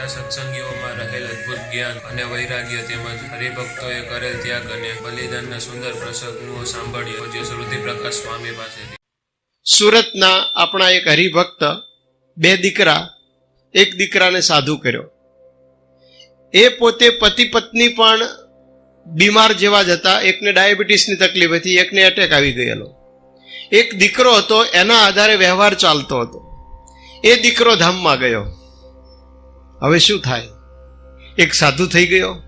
ખોટા સત્સંગીઓમાં રહેલ અદ્ભુત જ્ઞાન અને વૈરાગ્ય તેમજ હરિભક્તોએ કરેલ ત્યાગ અને બલિદાનના સુંદર પ્રસંગો સાંભળ્યો. જે શ્રુતિ પ્રકાશ સ્વામી પાસેથી. સુરતના આપણા એક હરિભક્ત બે દીકરા, એક દીકરાને સાધુ કર્યો. એ પોતે પતિ પત્ની પણ બીમાર જેવા જ હતા. એકને ડાયાબિટીસની તકલીફ હતી, એકને એટેક આવી ગયેલો. એક દીકરો હતો, એના આધારે વ્યવહાર ચાલતો હતો. એ દીકરો ધામમાં ગયો. હવે શું થાય? એક સાધુ થઈ ગયો.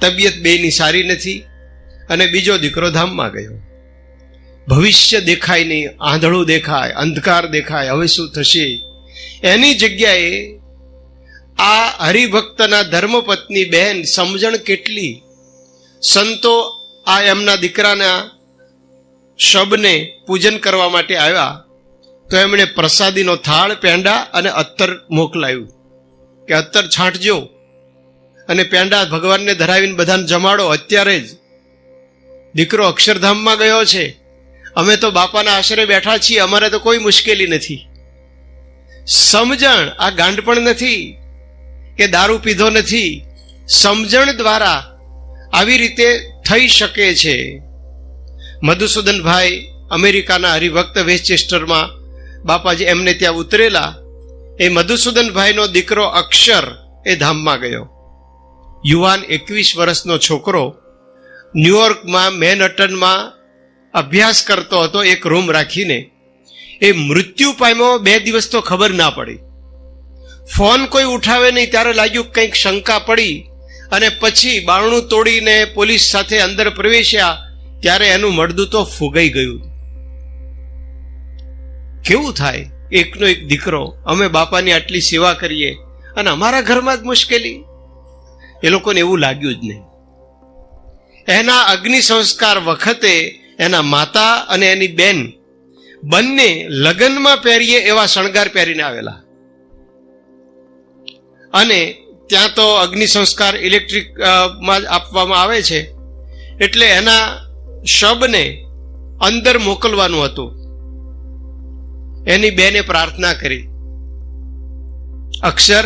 તબિયત બેની સારી નથી અને બીજો દીકરો ધામમાં ગયો. ભવિષ્ય દેખાય નહીં, આંધળું દેખાય, અંધકાર દેખાય, હવે શું થશે? એની જગ્યાએ આ હરિભક્તના ધર્મપત્ની બહેન સમજણ કેટલી? સંતો આ એમના દીકરાના શબને પૂજન કરવા માટે આવ્યા. તો એમણે પ્રસાદીનો થાળ, પેંડા અને અત્તર મોકલાયું કે અત્તર છાંટજો. અને પેંડા ભગવાનને ધરાવીને બધાને જમાડો. અત્યારે જ દીકરો અક્ષરધામમાં ગયો છે. અમે તો બાપાના આશરે બેઠા છીએ. અમારે તો કોઈ મુશ્કેલી નથી. સમજણ આ ગાંડપણ નથી કે દારૂ પીધો નથી. સમજણ દ્વારા આવી રીતે થઈ શકે છે. મધુસૂદનભાઈ અમેરિકાના હરિભક્ત વેસ્ટચેસ્ટરમાં બાપાજી એમને ત્યાં ઉતરેલા, એ મધુસૂદનભાઈનો દીકરો અક્ષર એ ધામમાં ગયો. યુવાન એકવીસ વર્ષનો છોકરો ન્યુયોર્કમાં મેનહટનમાં અભ્યાસ કરતો હતો, એક રૂમ રાખીને. એ મૃત્યુ પામ્યો, બે દિવસ તો ખબર ના પડી. ફોન કોઈ ઉઠાવે નહીં, ત્યારે લાગ્યું કંઈક શંકા પડી અને પછી બારણું તોડીને પોલીસ સાથે અંદર પ્રવેશ્યા, ત્યારે એનું મળદું તો ફૂગાઈ ગયું. કેવું થાય? એકનો એક દીકરો, અમે બાપાની આટલી સેવા કરીએ, અને અમારા ઘરમાં જ મુશ્કેલી? એ લોકોને એવું લાગ્યું જ નહીં. એના અગ્નિ સંસ્કાર વખતે એના માતા અને એની બેન બંને લગ્નમાં પહેરીએ એવા શણગાર પહેરીને આવેલા. અને ત્યાં તો અગ્નિ સંસ્કાર ઇલેક્ટ્રિકમાં જ આપવામાં આવે છે. એટલે એના શબને અંદર મોકલવાનું હતું. એની બેને પ્રાર્થના કરી. અક્ષર,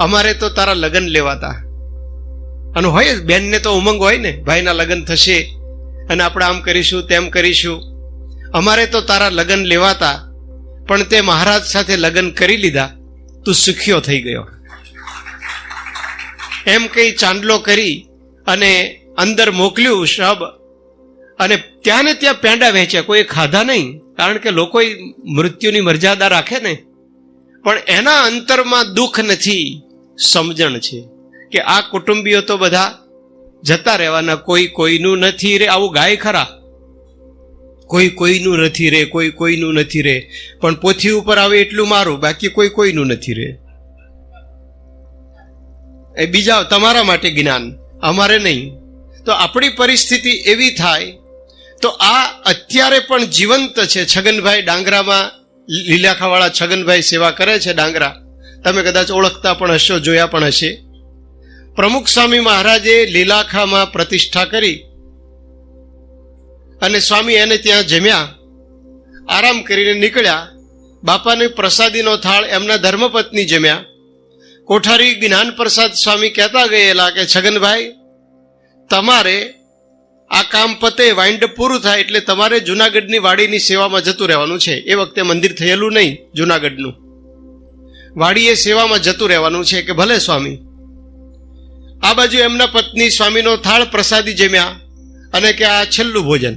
અમારે તો તારા લગ્ન લેવાતા. અને હોય બેનને તો ઉમંગ હોય ને, ભાઈના લગ્ન થશે અને આપણે આમ કરીશું, તેમ કરીશું. અમારે તો તારા લગ્ન લેવાતા, પણ તે મહારાજ સાથે લગ્ન કરી લીધા, તું સુખ્યો થઈ ગયો. એમ કઈ ચાંદલો કરી અને અંદર મોકલ્યું શબ અને ત્યાં ને ત્યાં પેંડા વેચ્યા કોઈ ખાધા નહીં, કારણ કે લોકો મૃત્યુની મર્યાદા રાખે ને. પણ એના અંતરમાં દુઃખ નથી, સમજણ છે કે આ કુટુંબીઓ તો બધા જતા રહેવાના. કોઈ કોઈનું નથી રે, આવું ગાય ખરા. કોઈ કોઈનું નથી રે, કોઈ કોઈનું નથી રે. પણ પોથી ઉપર આવે એટલું મારું, બાકી કોઈ કોઈનું નથી રે. એ બીજા તમારા માટે જ્ઞાન, અમારે નહીં. તો આપણી પરિસ્થિતિ એવી થાય તો આ અત્યારે પણ જીવંત છે. છગનભાઈ ડાંગરામાં લીલાખાવાળા છગનભાઈ સેવા કરે છે ડાંગરા. તમે કદાચ ઓળખતા પણ હશો, જોયા પણ હશે. પ્રમુખ સ્વામી મહારાજે લીલાખામાં પ્રતિષ્ઠા કરી અને સ્વામી એને ત્યાં જમ્યા. આરામ કરીને નીકળ્યા. બાપાને પ્રસાદીનો થાળ એમના ધર્મપત્ની જમ્યા. કોઠારી જ્ઞાન પ્રસાદ સ્વામી કહેતા ગયેલા કે, છગનભાઈ, તમારે આ કામ પતે વાઇન્ડ પૂરું થાય એટલે તમારે જુનાગઢની વાડીની સેવામાં જતું રહેવાનું છે. એ વખતે મંદિર થયેલું નહીં જુનાગઢનું. વાડીએ સેવામાં જતું રહેવાનું છે કે ભલે સ્વામી. આ બાજુ એમના પત્ની સ્વામીનો થાળ પ્રસાદી જમ્યા અને કે આ છેલ્લું ભોજન.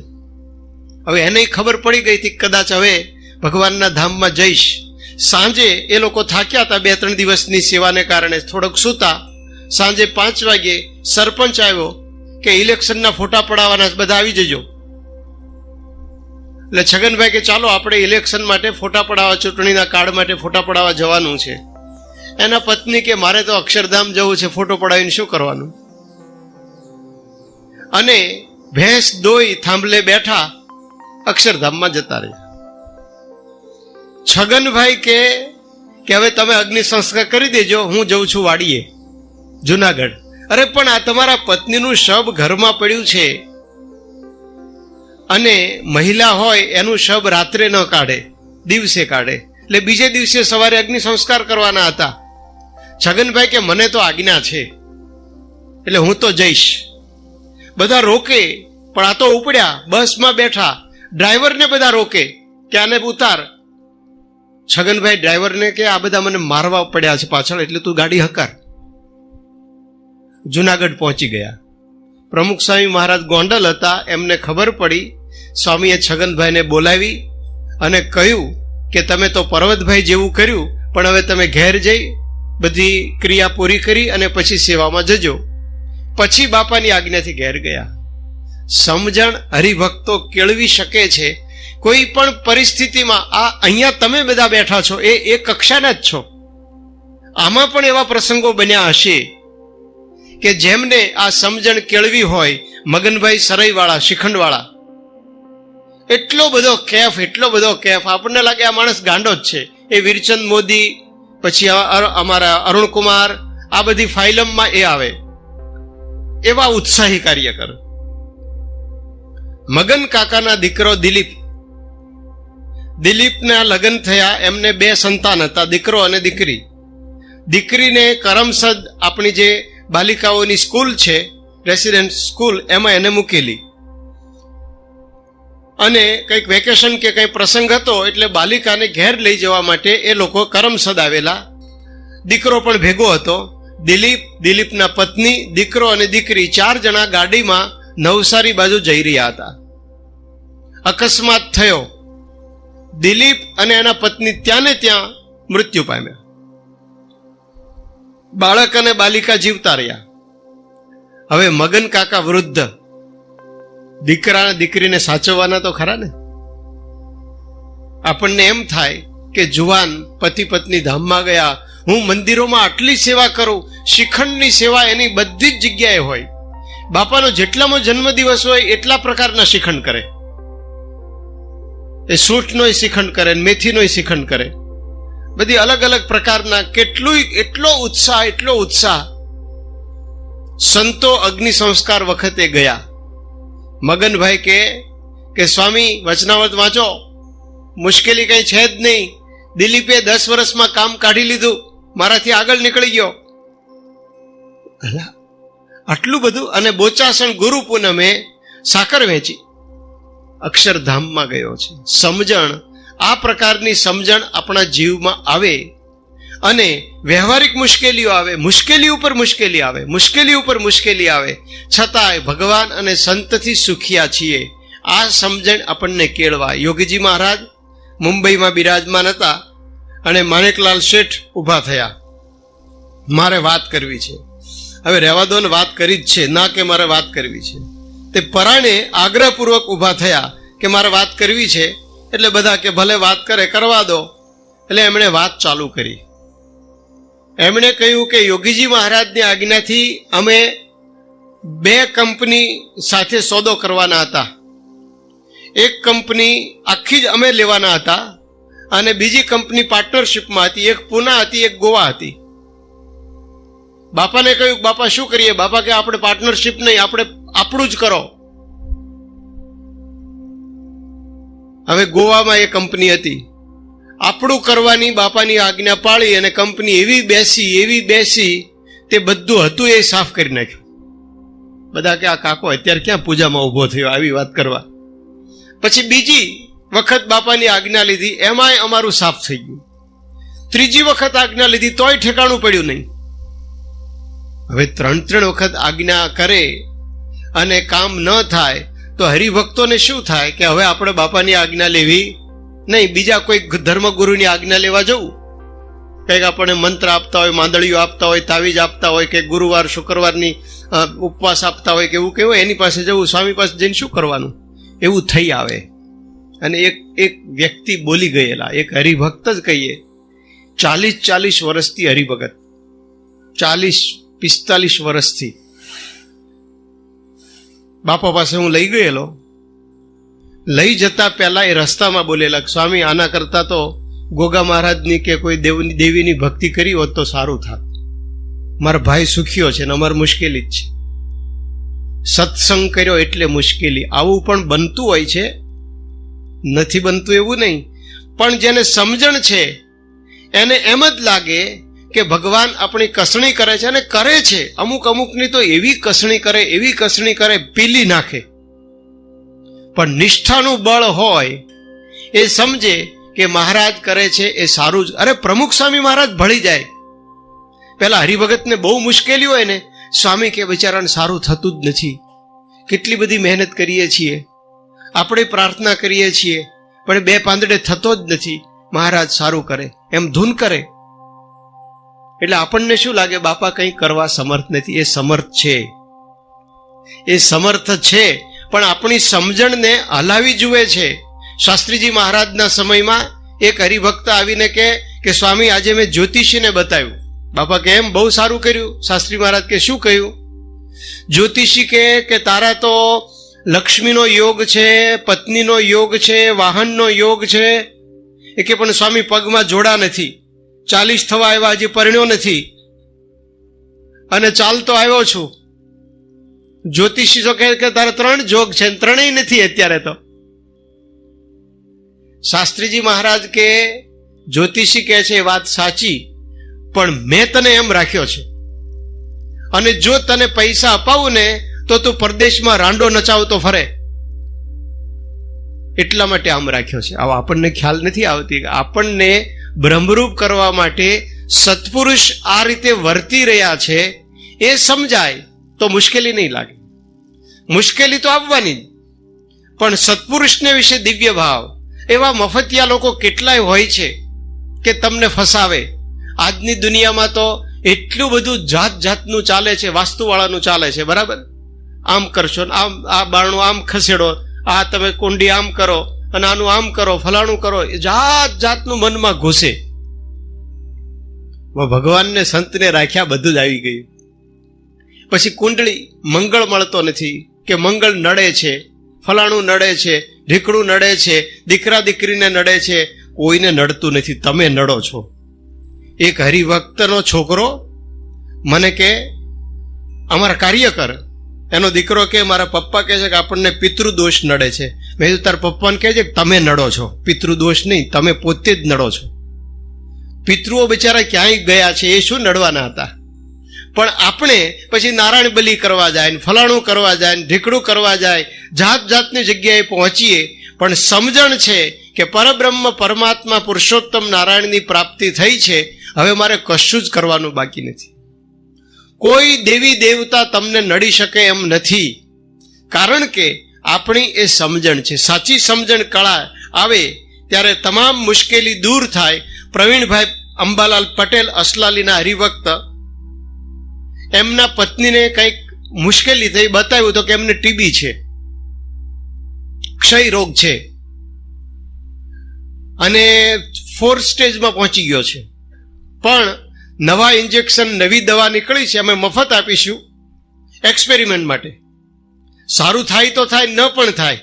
હવે એને ખબર પડી ગઈ હતી કદાચ હવે ભગવાનના ધામમાં જઈશ. સાંજે એ લોકો થાક્યા હતા બે ત્રણ દિવસની સેવાને કારણે. થોડોક સૂતા. સાંજે પાંચ વાગે સરપંચ આવ્યો કે ઇલેક્શનના ફોટા પડાવવાના બધા આવી જજો. એટલે છગનભાઈ કે ચાલો આપણે ઇલેક્શન માટે ફોટા પડાવવા, ચૂંટણીના કાર્ડ માટે ફોટા પડાવવા જવાનું છે. એના પત્ની કે મારે તો અક્ષરધામ જવું છે, ફોટો પડાવીને શું કરવાનું? અને ભેંસ દોઈ થાંભલે બેઠા અક્ષરધામમાં જતા રહ્યા. છગનભાઈ કે કે હવે તમે અગ્નિ સંસ્કાર કરી દેજો, હું જઉં છું વાડીએ, જુનાગઢ. અરે પણ આ તમારા પત્નીનું શબ ઘરમાં પડ્યું છે. અને મહિલા હોય એનું શબ રાત્રે ન કાઢે, દિવસે કાઢે. એટલે બીજે દિવસે સવારે અગ્નિ સંસ્કાર કરવાના હતા. છગનભાઈ કે, મને તો આજ્ઞા છે. એટલે હું તો જઈશ. બધા રોકે, પણ આ તો ઉપડ્યા, બસમાં બેઠા. ડ્રાઈવરને બધા રોકે, કે આને ઉતાર. છગનભાઈ ડ્રાઈવરને કે, આ બધા મને મારવા પડ્યા છે પાછળ, એટલે તું ગાડી હકાર. જુનાગઢ પહોંચી ગયા. પ્રમુખ સ્વામી મહારાજ ગોંડલ હતા, એમને ખબર પડી. સ્વામીએ છગનભાઈને બોલાવી અને કહ્યું કે, તમે તો પર્વતભાઈ જેવું કર્યું, પણ હવે તમે ઘેર જઈ બધી ક્રિયા પૂરી કરી અને પછી સેવામાં જજો. પછી બાપાની આજ્ઞાથી ઘેર ગયા. સમજણ હરિભક્તો કેળવી શકે છે. કોઈ પણ પરિસ્થિતિમાં આ અહીંયા તમે બધા બેઠા છો, એ એ કક્ષાના જ છો. આમાં પણ એવા પ્રસંગો બન્યા હશે કે જેમને આ સમજણ કેળવી હોય, મગનભાઈ સરઈવાળા, શિખંડવાળા. એટલો બધો કેફ, એટલો બધો કેફ. આપણને લાગે આ માણસ ગાંડો જ છે. એ વીરચંદ મોદી, પછી અમારા અરુણકુમાર, આ બધી ફાઇલમમાં એ આવે. એવા ઉત્સાહી કાર્યકર. મગન કાકાના દીકરો દિલીપ. દિલીપના લગ્ન થયા, એમને બે સંતાન હતા, દીકરો અને દીકરી. દીકરીને કરમસદ આપણી જે બાલિકાઓની સ્કૂલ છે, રેસિડેન્ટ સ્કૂલ, એમાં એને મૂકેલી. અને કંઈક વેકેશન કે કંઈ પ્રસંગ હતો, એટલે બાલિકાને ઘેર લઈ જવા માટે એ લોકો કરમસદ આવેલા દીકરો પણ ભેગો હતો. દિલીપ, દિલીપના પત્ની, દીકરો અને દીકરી ચાર જણા ગાડીમાં નવસારી બાજુ જઈ રહ્યા હતા. અકસ્માત થયો. દિલીપ અને એના પત્ની ત્યાં ને ત્યાં મૃત્યુ પામ્યા. બાળક અને બાલિકા જીવતા રહ્યા. હવે મગન કાકા વૃદ્ધ. દીકરા દીકરીને સાચવવાના તો ખરા ને? આપણને એમ થાય કે જુવાન પતિ પત્ની ધામમાં ગયા, હું મંદિરોમાં આટલી સેવા કરું, શિખંડની સેવા એની બધી જ જગ્યાએ હોય. બાપાનો જેટલામાં જન્મદિવસ હોય, એટલા પ્રકારના શિખંડ કરે. એ સૂંઠનોય શિખંડ કરે મેથીનોય શિખંડ કરે. બધી અલગ અલગ પ્રકારના કેટલું એટલો ઉત્સાહ એટલો ઉત્સાહ. સંતો અગ્નિ સંસ્કાર વખતે ગયા. મગનભાઈ કે કે સ્વામી, વચનાવત વાંચો. મુશ્કેલી કઈ છે જ નહીં. દિલીપે દસ વર્ષમાં કામ કાઢી લીધું. મારાથી આગળ નીકળી ગયો. આટલું બધું અને બોચાસણ ગુરુ પૂનમે સાકર વેચી. અક્ષરધામમાં ગયો છે. સમજણ આ પ્રકારની સમજણ આપણા જીવમાં આવે અને વ્યવહારિક મુશ્કેલીઓ આવે, મુશ્કેલી ઉપર મુશ્કેલી આવે, મુશ્કેલી ઉપર મુશ્કેલી આવે, છતાંય ભગવાન અને સંતથી સુખિયા છીએ. આ સમજણ આપણને કેળવા યોગીજી મહારાજ મુંબઈમાં બિરાજમાન હતા અને માણેકલાલ શેઠ ઊભા થયા. મારે વાત કરવી છે. હવે રહેવા દો વાત કરી જ છે, ના કે મારે વાત કરવી છે. તે પરાણે આગ્રહપૂર્વક ઊભા થયા કે મારે વાત કરવી છે. એટલે બધા કે, ભલે વાત કરે, કરવા દો. એટલે એમણે વાત ચાલુ કરી. એમણે કહ્યું કે, યોગીજી મહારાજની આજ્ઞાથી અમે બે કંપની સાથે સોદો કરવાના હતા. એક કંપની આખી જ અમે લેવાના હતા અને બીજી કંપની પાર્ટનરશિપમાં હતી. એક પુના હતી, એક ગોવા હતી. બાપાને કહ્યું, બાપા, શું કરીએ? બાપા કે, આપણે પાર્ટનરશિપ નહીં, આપણે આપણું જ કરો. હવે ગોવામાં એ કંપની હતી. આપણું કરવાની બાપાની આજ્ઞા પાળી અને કંપની એવી બેસી એવી બેસી, તે બધું હતું એ સાફ કરી નાખ્યું. બધા કે, આ કાકો અત્યારે ક્યાં પૂજામાં ઊભો થયો? આવી વાત કરવા. પછી બીજી વખત બાપાની આજ્ઞા લીધી, એમાંય અમારું સાફ થઈ ગયું. ત્રીજી વખત આજ્ઞા લીધી, તોય ઠેકાણું પડ્યું નહીં. હવે ત્રણ ત્રણ વખત આજ્ઞા કરે અને કામ ન થાય તો હરિભક્તોને શું થાય કે હવે આપણે બાપાની આજ્ઞા લેવી? નહીં, બીજા કોઈ ધર્મગુરુની આજ્ઞા લેવા જવું? કંઈક આપણને મંત્ર આપતા હોય માંદળીઓ આપતા હોય, તાવીજ આપતા હોય કે ગુરુવાર, શુક્રવારની ઉપવાસ આપતા હોય કે એવું કેવું એની પાસે જવું, સ્વામી પાસે જઈને શું કરવાનું? એવું થઈ આવે. અને એક એક વ્યક્તિ બોલી ગયેલા, એક હરિભક્ત જ કહીએ, ચાલીસ ચાલીસ વર્ષથી હરિભગત. ચાલીસ પિસ્તાલીસ વર્ષથી. બાપા પાસે હું લઈ ગયેલો. લઈ જતા પહેલા એ રસ્તામાં બોલેલા સ્વામી, આના કરતા તો ગોગા મહારાજની કે કોઈ દેવની, દેવીની ભક્તિ કરી હોત તો સારું થાત. મારા ભાઈ સુખીઓ છે ને અમારે મુશ્કેલી જ છે. સત્સંગ કર્યો એટલે મુશ્કેલી. આવું પણ બનતું હોય છે? નથી બનતું એવું નહીં. પણ જેને સમજણ છે, એને એમ જ લાગે કે ભગવાન આપણી કસણી કરે છે અને કરે છે. અમુક અમુકની તો એવી કસણી કરે, એવી કસણી કરે, પીલી નાખે. પણ નિષ્ઠાનું બળ હોય એ સમજે કે મહારાજ કરે છે એ સારું જ. અરે પ્રમુખ સ્વામી મહારાજ ભળી જાય. પેલા હરિભગતને બહુ મુશ્કેલી હોય ને, સ્વામી કે બિચારાને સારું થતું જ નથી. કેટલી બધી મહેનત કરીએ છીએ. આપણે પ્રાર્થના કરીએ છીએ, પણ બે પાંદડે થતો જ નથી. મહારાજ સારું કરે, એમ ધૂન કરે. એટલે આપણને શું લાગે? બાપા કંઈ કરવા સમર્થ નથી. એ સમર્થ છે. એ સમર્થ છે, પણ આપણી સમજણને હલાવી જુએ છે. શાસ્ત્રીજી મહારાજના સમયમાં એક હરિભક્ત આવીને કે કે, સ્વામી, આજે મેં જ્યોતિષીને બતાવ્યું. બાપા કે, એમ? બહુ સારું કર્યું. શાસ્ત્રી મહારાજ કે, શું કહ્યું? જ્યોતિષી કે કે તારા તો લક્ષ્મીનો યોગ છે, પત્નીનો યોગ છે, વાહનનો યોગ છે. એ કે, પણ સ્વામી, પગમાં જોડા નથી. ચાલીસ થવા આવ્યા, હજી પરણ્યો નથી. અને ચાલતો આવ્યો છું. જ્યોતિષી જો કહે કે તારે ત્રણ જોગ છે ત્રણેય નથી અત્યારે તો. શાસ્ત્રીજી મહારાજ કે, જ્યોતિષી કહે છે, એ વાત સાચી, પણ મેં તને એમ રાખ્યો છે. અને જો તને પૈસા અપાવું ને, તો તું પરદેશમાં રાંડો નચાવતો ફરે. એટલા માટે આમ રાખ્યો છે. આવો આપણને ખ્યાલ નથી આવતી કે આપણને બ્રહ્મરૂપ કરવા માટે સત્પુરુષ આ રીતે વર્તી રહ્યા છે એ સમજાય તો મુશ્કેલી નહીં લાગે. મુશ્કેલી તો આવવાની પણ સત્પુરુષને વિશે દિવ્ય ભાવ, એવા મફતિયા લોકો કેટલાય હોય છે કે તમને ફસાવે. આજની દુનિયામાં તો એટલું બધું જાત જાતનું ચાલે છે, વાસ્તુવાળાનું ચાલે છે, બરાબર? આમ કરશો આમ, આ બારણું આમ ખસેડો આ તમે કુંડી આમ કરો અને આનું આમ કરો, ફલાણું કરો, એ જાત જાતનું મનમાં ઘૂસે. ભગવાનને સંતને રાખ્યા બધું જ આવી ગયું. પછી કુંડળી મંગળ મળતો નથી, કે મંગળ નડે છે, ફલાણું નડે છે, ઢીકણું નડે છે, દીકરા દીકરીને નડે છે, કોઈને નડતું નથી, તમે નડો છો. એક હરિભક્તનો છોકરો મને કે, અમારા કાર્યકર એનો દીકરો કે, મારા પપ્પા કહે છે કે, આપણને પિતૃદોષ નડે છે. મેં કીધું, તારા પપ્પાને કહે છે કે, તમે નડો છો. પિતૃદોષ નહીં, તમે પોતે જ નડો છો. પિતૃઓ બિચારા ક્યાંય ગયા છે, એ શું નડવાના હતા? પણ આપણે પછી નારાયણ બલિ કરવા જાય ને ફલાણું કરવા જાય ને ઢીકડું કરવા જાય, જાત જાતની જગ્યાએ પહોંચીએ, પણ સમજણ છે કે પરબ્રહ્મ પરમાત્મા પુરુષોત્તમ નારાયણની પ્રાપ્તિ થઈ છે, હવે મારે કશું જ કરવાનું બાકી નથી. કોઈ દેવી દેવતા તમને નડી શકે એમ નથી. કારણ કે આપણી એ સમજણ છે. સાચી સમજણ કળા આવે ત્યારે તમામ મુશ્કેલી દૂર થાય. પ્રવીણભાઈ અંબાલાલ પટેલ અસલાલીના હરિભક્ત એમના પત્નીને કંઈક મુશ્કેલી થઈ બતાવ્યું તો કે એમને ટીબી છે. ક્ષય રોગ છે. અને ફોર્થ સ્ટેજમાં પહોંચી ગયો છે. પણ નવા ઇન્જેક્શન નવી દવા નીકળી છે, અમે મફત આપીશું એક્સપેરિમેન્ટ માટે. સારું થાય તો થાય, ન પણ થાય.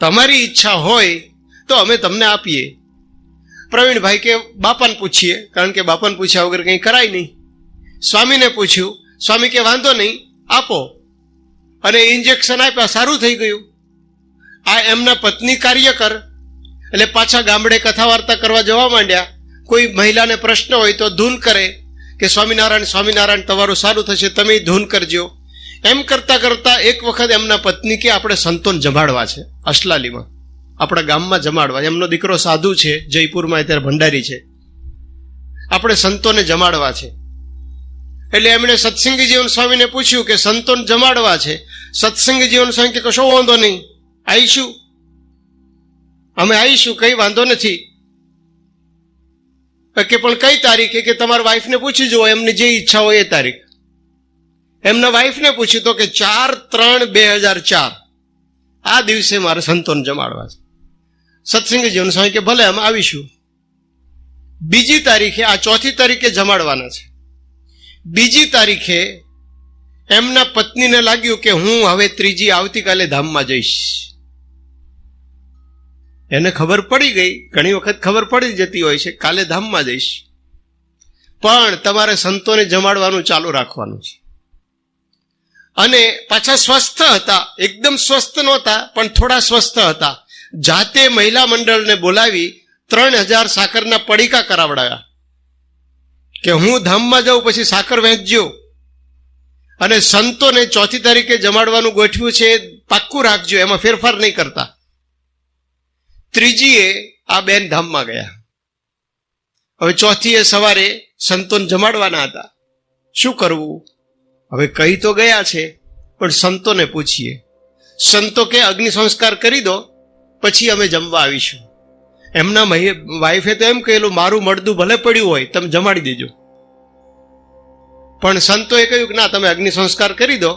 તમારી ઈચ્છા હોય તો અમે તમને આપીએ. પ્રવીણભાઈ કે, બાપાને પૂછીએ. કારણ કે બાપાને પૂછ્યા વગર કંઈ કરાય નહીં. સ્વામીને પૂછ્યું, સ્વામી કે, વાંધો નહીં, આપો. અને ઇન્જેક્શન આપ્યા, સારું થઈ ગયું. આ એમના પત્ની કાર્યકર, એટલે પાછા ગામડે કથા વાર્તા કરવા જવા માંડ્યા. કોઈ મહિલાને પ્રશ્ન હોય તો ધૂન કરે કે સ્વામિનારાયણ સ્વામિનારાયણ, તમારું સારું થશે, તમે ધૂન કરજો. એમ કરતાં કરતાં એક વખત એમના પત્ની કે આપણે સંતોન જમાડવા છે, અસલાલીમાં. આપણા ગામમાં જમાડવા. એમનો દીકરો સાધુ છે, જયપુરમાં અત્યારે ભંડારી છે. આપણે સંતોને જમાડવા છે. એટલે એમણે સત્સંગી જીવન સ્વામીને પૂછ્યું કે સંતોન જમાડવા છે? સત્સંગી જીવન સ્વામી કે કશો વાંધો નહીં. આવીશું અમે આવીશું કંઈ વાંધો નથી. કે, પણ કઈ તારીખે? કે, તમારા વાઈફને પૂછી જુઓ, એમની જે ઈચ્છા હોય એ તારીખ. એમના વાઈફને પૂછ્યું તો કે, ચાર ત્રણ બે હજાર ચાર. આ દિવસે મારે સંતોન જમાડવા છે. સત્સંગી જીવન કે, ભલે, અમે આવીશું. બીજી તારીખે, આ ચોથી તારીખે જમાડવાના છે. બીજી તારીખે એમના પત્નીને લાગ્યું કે, હું હવે ત્રીજી આવતીકાલે ધામમાં જઈશ. એને ખબર પડી ગઈ. ઘણી વખત ખબર પડી જતી હોય છે, કાલે ધામમાં જઈશ. પણ તમારે સંતોને જમાડવાનું ચાલુ રાખવાનું છે. અને પાછા સ્વસ્થ હતા, એકદમ સ્વસ્થ નહોતા, પણ થોડા સ્વસ્થ હતા. જાતે મહિલા મંડળને બોલાવી ત્રણ હજાર સાકરના પડીકા કરાવડાયા. કે હું ધામમાં જાઉં, પછી સાકર વહેંચજો. અને સંતોને ચોથી તારીખે જમાડવાનું ગોઠવ્યું છે, પાક્કું રાખજો, એમાં ફેરફાર નહીં કરતા. ત્રીજીએ આ બેન ધામમાં ગયા. હવે ચોથીએ સવારે સંતોને જમાડવાના હતા. શું કરવું? હવે કહી તો ગયા છે, પણ સંતોને પૂછીએ. સંતો કે, અગ્નિ સંસ્કાર કરી દો, પછી અમે જમવા આવીશું. એમના વાઈફે તો એમ કહેલું, મારું મળદું ભલે પડ્યું હોય, તમે જમાડી દેજો. પણ સંતોએ કહ્યું કે, ના, તમે અગ્નિ સંસ્કાર કરી દો.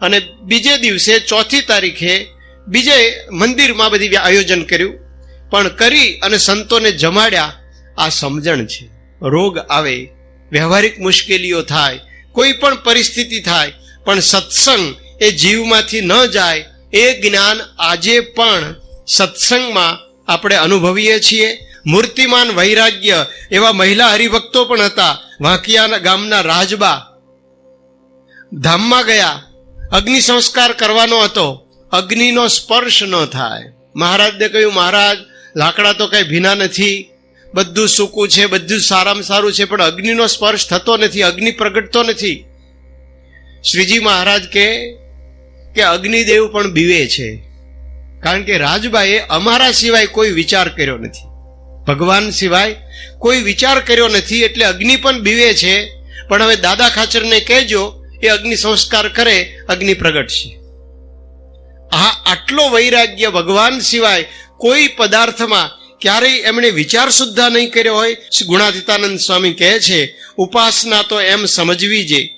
અને બીજે દિવસે ચોથી તારીખે બીજે મંદિરમાં બધી આયોજન કર્યું. પણ કરી અને સંતોને જમાડ્યા, આ સમજણ છે. રોગ આવે, વ્યવહારિક મુશ્કેલીઓ થાય, કોઈ પણ પરિસ્થિતિ થાય, પણ સત્સંગ એ જીવમાંથી ન જાય, એ જ્ઞાન આજે પણ સત્સંગમાં આપણે અનુભવીએ છીએ. મૂર્તિમાન વૈરાગ્ય એવા મહિલા હરિભક્તો પણ હતા વાંકિયા ગામના રાજબા. ધામમાં ગયા, અગ્નિ સંસ્કાર કરવાનો હતો, અગ્નિનો સ્પર્શ ન થાય. મહારાજને કહ્યું, મહારાજ લાકડા તો કઈ ભીના નથી. બધું સૂકું છે, બધું સારામાં સારું છે, પણ અગ્નિનો સ્પર્શ થતો નથી, અગ્નિ પ્રગટતો નથી. શ્રીજી મહારાજ કે કે અગ્નિદેવ પણ બીવે છે. કારણ કે રાજભાઈએ અમારા સિવાય કોઈ વિચાર કર્યો નથી. ભગવાન સિવાય કોઈ વિચાર કર્યો નથી, એટલે અગ્નિ પણ બીવે છે. પણ હવે દાદા ખાચરને કહેજો, એ અગ્નિ સંસ્કાર કરે, અગ્નિ પ્રગટશે. આ આટલો વૈરાગ્ય ભગવાન સિવાય કોઈ પદાર્થમાં ક્યારેય એમણે વિચાર સુદ્ધા નહીં કર્યો હોય ગુણાદિતાનંદ સ્વામી કહે છે, ઉપાસના તો એમ સમજવી જે.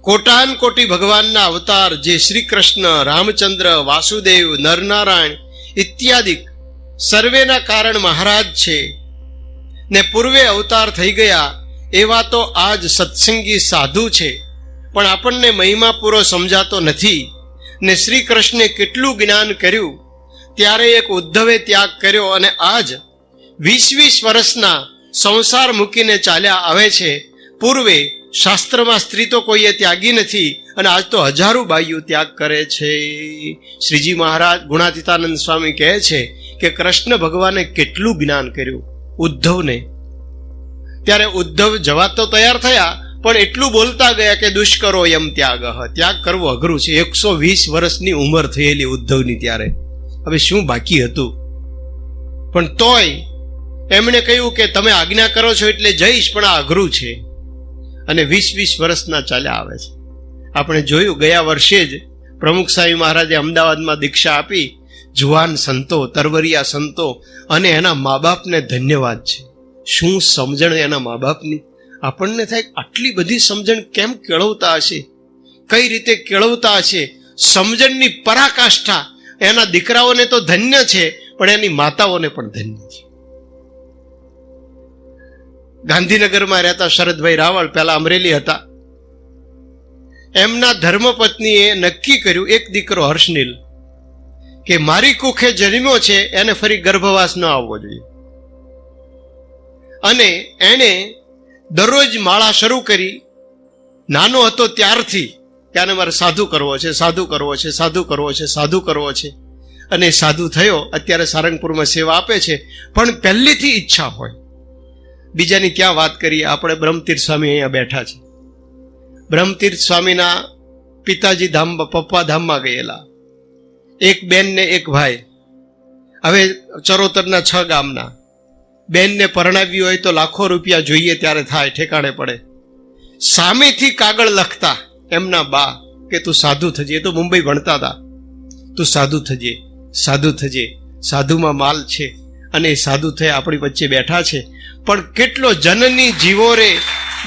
કોટાન કોટી ભગવાનના અવતાર જે શ્રી કૃષ્ણ, રામચંદ્ર, વાસુદેવ, નરનારાયણ ઇત્યાદિ સર્વેના કારણ મહારાજ છે. ને પૂર્વે અવતાર થઈ ગયા, એવા તો આજ સત્સંગી સાધુ છે. પણ આપણને મહિમા પૂરો સમજાતો નથી. ને શ્રી કૃષ્ણે કેટલું જ્ઞાન કર્યું ત્યારે એક ઉદ્ધવે ત્યાગ કર્યો અને આજ વીસ વીસ વર્ષના સંસાર મૂકીને ચાલ્યા આવે છે. પૂર્વે શાસ્ત્રમાં સ્ત્રી તો કોઈએ ત્યાગી નથી અને આજ તો હજારો બાઈઓ ત્યાગ કરે છે. શ્રીજી મહારાજ ગુણાતીતાનંદ સ્વામી કહે છે કે કૃષ્ણ ભગવાને કેટલું જ્ઞાન કર્યું ઉદ્ધવને. ત્યારે ઉદ્ધવ જવા તો તૈયાર થયા, પણ એટલું બોલતા ગયા કે દુષ્કરો એમ ત્યાગ ત્યાગ કરવો અઘરું છે. એકસો વીસ વર્ષની ઉંમર થયેલી ઉદ્ધવની ત્યારે. હવે શું બાકી હતું? પણ તોય એમણે કહ્યું કે તમે આજ્ઞા કરો છો એટલે જઈશ, પણ આ અઘરું છે. અને વીસ વીસ વર્ષના ચાલ્યા આવે છે. આપણે જોયું ગયા વર્ષે જ પ્રમુખ સાહેબ મહારાજે અમદાવાદમાં દીક્ષા આપી, જુવાન સંતો, તરવરિયા સંતો અને એના મા બાપને ધન્યવાદ છે. શું સમજણ એના મા બાપની આપણને થાય આટલી બધી સમજણ કેમ કેળવતા હશે? કઈ રીતે કેળવતા હશે? સમજણની પરાકાષ્ઠા એના દીકરાઓને તો ધન્ય છે, પણ એની માતાઓને પણ ધન્ય છે. ગાંધીનગરમાં રહેતા શરદભાઈ રાવળ પહેલા અમરેલી હતા. એમના ધર્મપત્નીએ નક્કી કર્યું, એક દીકરો હર્ષનીલ, કે મારી કુખે જન્મ્યો છે, એને ફરી ગર્ભવાસ ન આવવો જોઈએ. અને એણે દરરોજ માળા શરૂ કરી, નાનો હતો ત્યારથી ત્યાંને મારે સાધુ કરવો છે, સાધુ કરવો છે, સાધુ કરવો છે, સાધુ કરવો છે. અને સાધુ થયો, અત્યારે સારંગપુરમાં સેવા આપે છે, પણ પહેલીથી ઈચ્છા હોય. બીજાની ક્યાં વાત કરીએ, આપણે બ્રહ્મતીર્થ સ્વામી અહીંયા બેઠા છે. બ્રહ્મતીર્થ સ્વામીના પિતાજી ધામ, પપ્પા ધામમાં ગયેલા. એક બેન ને એક ભાઈ. હવે ચરોતરના છ ગામના. બેનને પરણાવી હોય તો લાખો રૂપિયા જોઈએ, ત્યારે થાય, ઠેકાણે પડે. સામેથી કાગળ લખતા. એમના બા કે તું સાધુ થજે, એ તો મુંબઈ ભણતા હતા તું સાધુ થજે સાધુ થજે, સાધુમાં માલ છે અને સાધુ થઈ આપણી વચ્ચે બેઠા છે. પણ કેટલો જનની જીવો રે.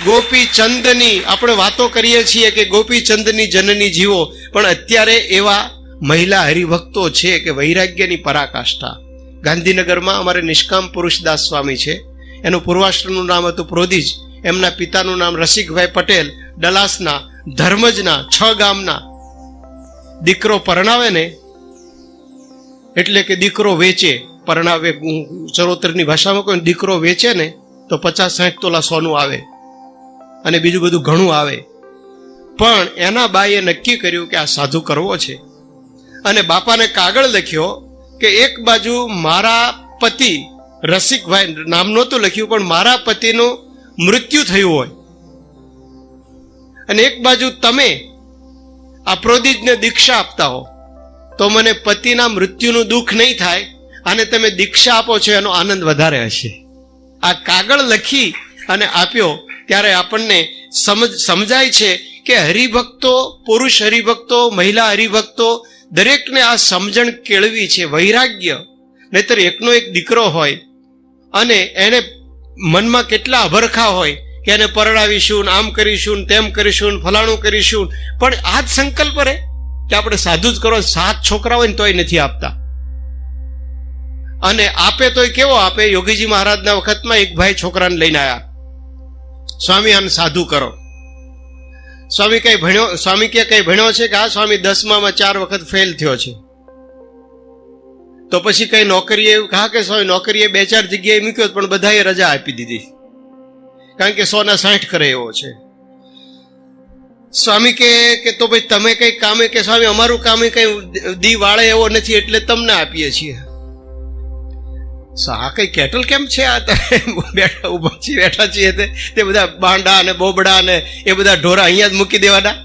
ગોપીચંદની આપણે વાતો કરીએ છીએ કે ગોપીચંદની જનની જીવો, પણ અત્યારે એવા મહિલા હરિભક્તો છે કે વૈરાગ્યની પરાકાષ્ઠા. ગાંધીનગરમાં અમારે નિષ્કામ પુરુષદાસ સ્વામી છે. એનું પૂર્વાશ્રમનું નામ હતું પ્રોદિજ. એમના પિતાનું નામ રસિકભાઈ પટેલ, ડલાસના ધર્મજના છ ગામના દીકરો પરણાવે ને, એટલે કે દીકરો વેચે, પરણાવે ચરોતરની ભાષામાં કોઈ દીકરો વેચે ને, તો પચાસ સાઠ તોલા સોનું આવે અને બીજું બધું ઘણું આવે. પણ એના બાઈએ નક્કી કર્યું કે આ સાધુ કરવો છે. અને બાપાને કાગળ લખ્યો કે એક બાજુ મારા પતિ રસિકભાઈ નામ નહોતું લખ્યું, પણ મારા પતિનું મૃત્યુ થયું હોય. અને એક બાજુ તમે આ પ્રોદિજને દીક્ષા આપતા હો, તો મને પતિના મૃત્યુનું દુઃખ નહીં થાય અને તમે દીક્ષા આપો છો, એનો આનંદ વધારે હશે. આ કાગળ લખી અને આપ્યો ત્યારે આપણને સમજ, સમજાય છે કે હરિભક્તો, પુરુષ હરિભક્તો, મહિલા હરિભક્તો, દરેકને આ સમજણ કેળવી છે, વૈરાગ્ય. નહીતર એકનો એક દીકરો હોય અને એને મનમાં કેટલા અભરખા હોય કે એને પરણાવીશું આમ કરીશું ને તેમ કરીશું ફલાણું કરીશું પણ આ જ સંકલ્પ રહે કે આપણે સાધુ જ કરો, સાત છોકરા હોય ને તોય નથી આપતા. અને આપે તોય કેવો આપે? યોગીજી મહારાજના વખતમાં એક ભાઈ છોકરાને લઈને આવ્યા સ્વામી, આને સાધુ કરો. સ્વામી કઈ ભણ્યો, સ્વામી કે કઈ ભણ્યો છે કે આ સ્વામી, દસમામાં ચાર વખત ફેલ થયો છે. તો પછી કઈ નોકરીએ કહા કે, સ્વામી, નોકરીએ બે ચાર જગ્યાએ મૂક્યો પણ બધાએ રજા આપી દીધી. કારણ કે સોના સાઠ કરે એવો છે. સ્વામી કે કે તો ભાઈ તમે કઈ કામે કે સ્વામી, અમારું કામે કઈ દી વાળે એવો નથી એટલે તમને આપીએ છીએ. આ કઈ કેટલ કેમ છે આ બેઠા, ઊભા છીએ, બેઠા છીએ તે. બધા બાંડા અને બોબડા ને એ બધા ઢોરા અહીંયા જ મૂકી દેવાના.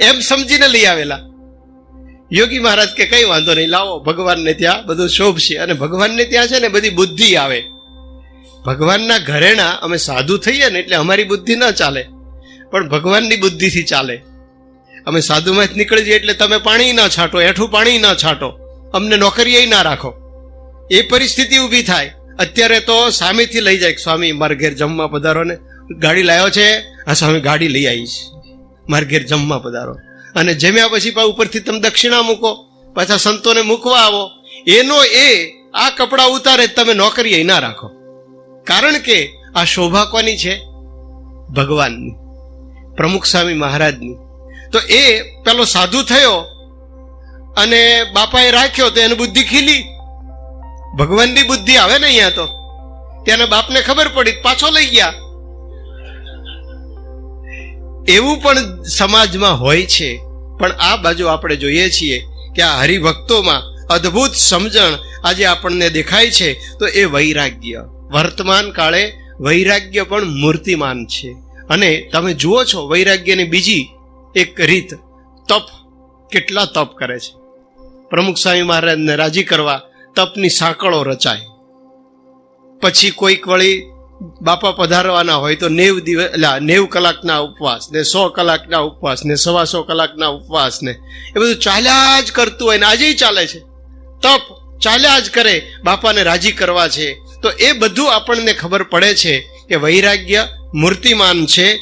એમ સમજીને લઈ આવેલા. યોગી મહારાજ કે, કઈ વાંધો નહીં, લાવો, ભગવાનને ત્યાં બધું શોભશે. અને ભગવાનને ત્યાં છે ને બધી બુદ્ધિ આવે. ભગવાનના ઘરેણા અમે સાધુ થઈએ ને એટલે અમારી બુદ્ધિ ન ચાલે. પણ ભગવાનની બુદ્ધિથી ચાલે. અમે સાધુમાં જ નીકળી જઈએ એટલે તમે પાણી ન છાંટો એઠું પાણી ન છાંટો. અમને નોકરીએ ના રાખો. એ પરિસ્થિતિ ઊભી થાય. અત્યારે તો સામેથી લઈ જાય સ્વામી, મારા ઘેર જમવા પધારો ને. ગાડી લાવ્યો છે. આ સ્વામી, ગાડી લઈ આવી છે મારા ઘેર જમવા પધારો. અને જમ્યા પછી પા ઉપરથી તમે દક્ષિણા મૂકો. પાછા સંતોને મૂકવા આવો. એનો એ આ કપડાં ઉતારે તમે નોકરીએ ના રાખો. કારણ કે આ શોભા કોની છે? ભગવાનની. પ્રમુખ સ્વામી મહારાજની. તો એ પેલો સાધુ થયો અને બાપાએ રાખ્યો તો એની બુદ્ધિ ખીલી. ભગવાનની બુદ્ધિ આવે ને અહીંયા તો. ત્યાંના બાપને ખબર પડી, પાછો લઈ ગયા. એવું પણ સમાજમાં હોય છે. પણ આ બાજુ આપણે જોઈએ છીએ કે આ હરિભક્તોમાં અદ્ભુત સમજણ આજે આપણને દેખાય છે. તો એ વૈરાગ્ય. વર્તમાન કાળે વૈરાગ્ય પણ મૂર્તિમાન છે. અને તમે જુઓ છો, વૈરાગ્યની બીજી એક રીત, તપ. કેટલા તપ કરે છે. પ્રમુખ સ્વામી મહારાજને રાજી કરવા તપની સાંકળો રચાય. પછી કોઈક વળી બાપા પધારવાના હોય તો નેવ દિવસ નેવ કલાકના ઉપવાસ ને સો કલાકના ઉપવાસ ને સવા સો કલાકના ઉપવાસ ને એ બધું ચાલ્યા જ કરતું હોય ને આજે ચાલે છે. તપ ચાલ્યા જ કરે, બાપાને રાજી કરવા છે. તો એ બધું આપણને ખબર પડે છે કે વૈરાગ્ય મૂર્તિમાન છે.